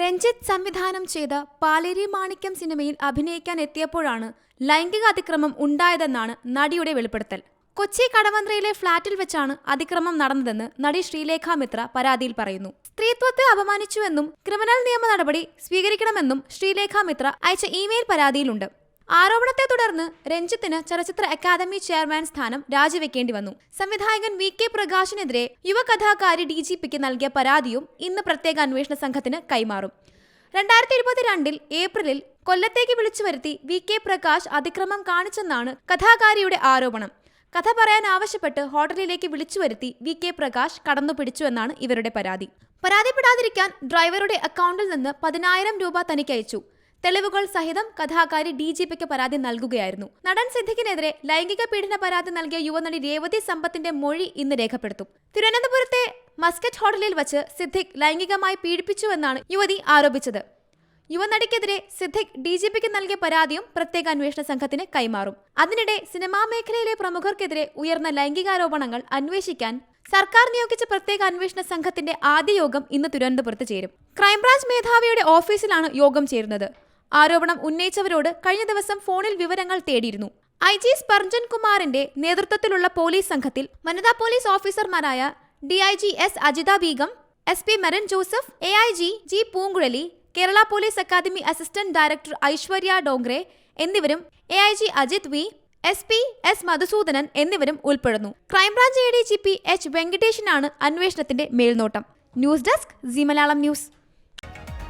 രഞ്ജിത്ത് സംവിധാനം ചെയ്ത പാലേരി മാണിക്യം സിനിമയിൽ അഭിനയിക്കാൻ എത്തിയപ്പോഴാണ് ലൈംഗിക അതിക്രമം ഉണ്ടായതെന്നാണ് നടിയുടെ വെളിപ്പെടുത്തൽ. കൊച്ചി കടവന്ത്രയിലെ ഫ്ളാറ്റിൽ വെച്ചാണ് അതിക്രമം നടന്നതെന്ന് നടി ശ്രീലേഖ മിത്ര പരാതിയിൽ പറയുന്നു. സ്ത്രീത്വത്തെ അപമാനിച്ചുവെന്നും ക്രിമിനൽ നിയമ നടപടി സ്വീകരിക്കണമെന്നും ശ്രീലേഖ മിത്ര അയച്ച ഇമെയിൽ പരാതിയിലുണ്ട്. ആരോപണത്തെ തുടർന്ന് രഞ്ജിത്തിന് ചലച്ചിത്ര അക്കാദമി ചെയർമാൻ സ്ഥാനം രാജിവെക്കേണ്ടി വന്നു. സംവിധായകൻ വി കെ പ്രകാശിനെതിരെ യുവകഥാകാരി ഡി ജി പിക്ക് നൽകിയ പരാതിയും ഇന്ന് പ്രത്യേക അന്വേഷണ സംഘത്തിന് കൈമാറും. രണ്ടായിരത്തി ഇരുപത്തിരണ്ടിൽ ഏപ്രിലിൽ കൊല്ലത്തേക്ക് വിളിച്ചു വരുത്തി വി കെ പ്രകാശ് അതിക്രമം കാണിച്ചെന്നാണ് കഥാകാരിയുടെ ആരോപണം. കഥ പറയാൻ ആവശ്യപ്പെട്ട് ഹോട്ടലിലേക്ക് വിളിച്ചു വരുത്തി വി കെ പ്രകാശ് കടന്നു പിടിച്ചുവെന്നാണ് ഇവരുടെ പരാതി. പരാതിപ്പെടാതിരിക്കാൻ ഡ്രൈവറുടെ അക്കൗണ്ടിൽ നിന്ന് പതിനായിരം രൂപ തനിക്ക് അയച്ചു. തെളിവുകൾ സഹിതം കഥാകാരി ഡി ജി പിക്ക് പരാതി നൽകുകയായിരുന്നു. നടൻ സിദ്ദിഖിനെതിരെ ലൈംഗിക പീഡന പരാതി നൽകിയ യുവനടി രേവതി സമ്പത്തിന്റെ മൊഴി ഇന്ന് രേഖപ്പെടുത്തും. തിരുവനന്തപുരത്തെ മസ്കറ്റ് ഹോട്ടലിൽ വച്ച് സിദ്ദിഖ് ലൈംഗികമായി പീഡിപ്പിച്ചുവെന്നാണ് യുവതി ആരോപിച്ചത്. യുവനടിക്കെതിരെ സിദ്ദിഖ് ഡി ജി പിക്ക് നൽകിയ പരാതിയും പ്രത്യേക അന്വേഷണ സംഘത്തിന് കൈമാറും. അതിനിടെ സിനിമാ മേഖലയിലെ പ്രമുഖർക്കെതിരെ ഉയർന്ന ലൈംഗികാരോപണങ്ങൾ അന്വേഷിക്കാൻ സർക്കാർ നിയോഗിച്ച പ്രത്യേക അന്വേഷണ സംഘത്തിന്റെ ആദ്യ യോഗം ഇന്ന് തിരുവനന്തപുരത്ത് ചേരും. ക്രൈംബ്രാഞ്ച് മേധാവിയുടെ ഓഫീസിലാണ് യോഗം ചേരുന്നത്. ആരോപണം ഉന്നയിച്ചവരോട് കഴിഞ്ഞ ദിവസം ഫോണിൽ വിവരങ്ങൾ തേടിയിരുന്നു. ഐ ജി സ്പർജൻ കുമാറിന്റെ നേതൃത്വത്തിലുള്ള പോലീസ് സംഘത്തിൽ വനിതാ പോലീസ് ഓഫീസർമാരായ D I G S Ajitha Begum S P Merin Joseph A I G G Poonkuzhali Kerala police academy assistant director Aishwarya Dongre എന്നിവരും A I G Ajith V S P S Madhusoodanan എന്നിവരും ഉൾപ്പെടുന്നു. Crime branch A D G P H വെങ്കടേഷിനാണ് അന്വേഷണത്തിന്റെ മേൽനോട്ടം. News desk G Malayalam news.